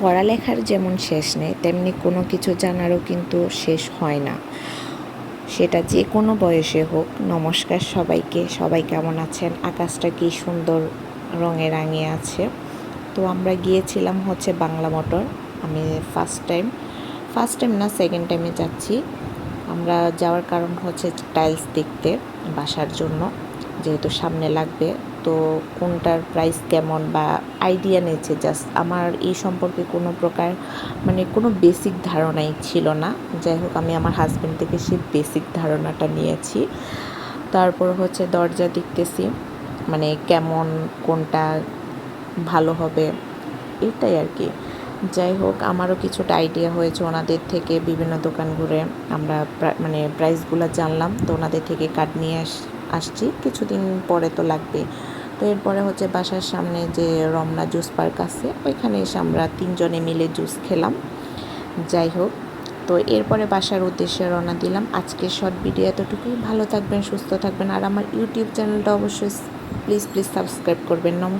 পড়ালেখার যেমন শেষ নেই, তেমনি কোনো কিছু জানারও কিন্তু শেষ হয় না। সেটা যে কোনো বয়সে হোক, নমস্কার সবাইকে। সবাই কেমন আছেন? আকাশটা কি সুন্দর রঙে রাঙিয়ে আছে। তো আমরা গিয়েছিলাম হচ্ছে বাংলা মোটর। আমি ফার্স্ট টাইম ফার্স্ট টাইম না সেকেন্ড টাইমে যাচ্ছি। আমরা যাওয়ার কারণ হচ্ছে টাইলস দেখতে, বাসার জন্য। যেহেতু সামনে লাগবে তো কোনটার প্রাইস কেমন বা আইডিয়া নিয়েছে? জাস্ট আমার এই সম্পর্কে কোনো প্রকার মানে কোনো বেসিক ধারণাই ছিল না। যাই হোক, আমি আমার হাজব্যান্ড থেকে সেই বেসিক ধারণাটা নিয়েছি। তারপর হচ্ছে দরজা দেখতেছি মানে কেমন, কোনটা ভালো হবে, এটাই আর কি। যাই হোক, আমারও কিছুটা আইডিয়া হয়েছে ওনাদের থেকে বিভিন্ন দোকান ঘুরে। আমরা মানে প্রাইসগুলো জানলাম, তো ওনাদের থেকে কার্ড নিয়ে আস, আসছি। কিছুদিন পরে তো লাগবে তো এরপরে হচ্ছে বাসার সামনে যে রমনা জুস পার্ক আছে, ওইখানে এসে আমরা তিনজনে মিলে জুস খেলাম। যাই হোক, তো এরপরে বাসার উদ্দেশ্যে রওনা দিলাম। আজকে শর্ট ভিডিও এতটুকুই। ভালো থাকবেন, সুস্থ থাকবেন। আর আমার ইউটিউব চ্যানেলটা অবশ্যই প্লিজ প্লিজ সাবস্ক্রাইব করবেন। নমস্কার